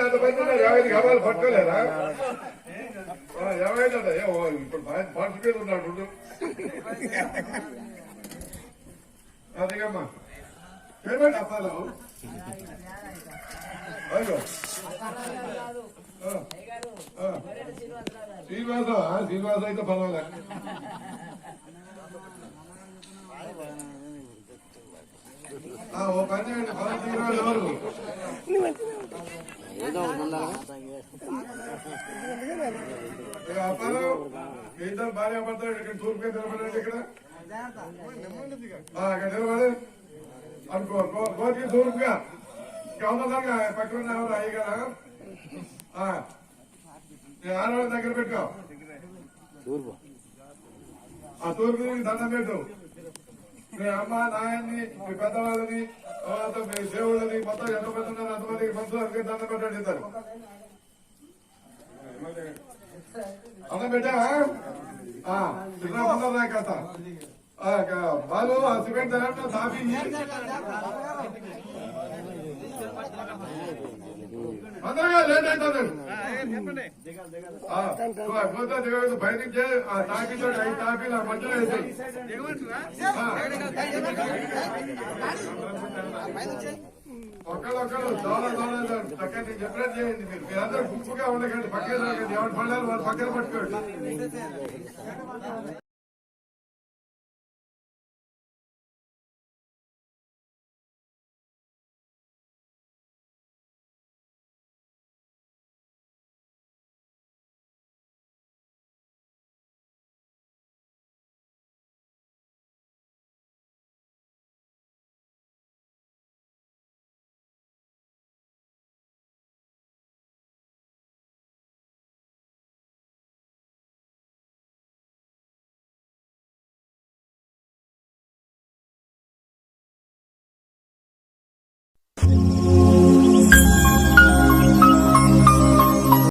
అంతమంది యాభై ఐదు పట్టుకోలేరా ఆ, యాభై ఇప్పుడు పార్టిసిపేట్ ఉన్నాడు పేమెంట్ అసలు అయ్యో శ్రీనివాస ఆ, శ్రీనివాస అయితే పర్వాలే ఆ, ఓ పని చేయండి పదహారు శ్రీనివాస ఎవరు ఇక అప్పాలు మీ ఇద్దరు భార్య భర్తలు ఇక్కడ తూర్పుగా నిలబడండి ఇక్కడ ఆ, ఇక్కడ నిలబడి అనుకో కో- కోతికి తూర్పుగా గవర్నర్గా పక్కన ఎవరు అయ్యగారా ఆడవాళ్ళ దగ్గర పెట్టుకో ఆ తూర్పు దండం పెట్టు. మీ అమ్మ నాయన్ని మీ పెద్దవాళ్ళని తర్వాత మీ దేవుళ్ళని మొత్తం ఎంతమంది ఉన్నారు అంతమందికి పంచులకి దండం పెట్టండి ఇద్దరు. అన్నం పెట్టావా? చిన్న కథ? బాలు ఆ సిమెంట్ తాపి. అందరూ లేట్ అవుతుంది. పోతే దిగదు పైనుంచి ఆ తాపితో ఐదు తాపీలు ఆ మధ్యలో వేసి ఒకళ్ళొక్కరు దోళ దోళ చక్కగా నేను చెప్పినట్టు చేయండి మీరు. మీరందరూ గుంపుగా ఉండకండి పక్కన ఎవరి పడాలి వాళ్ళు పక్కన పట్టుకోండి.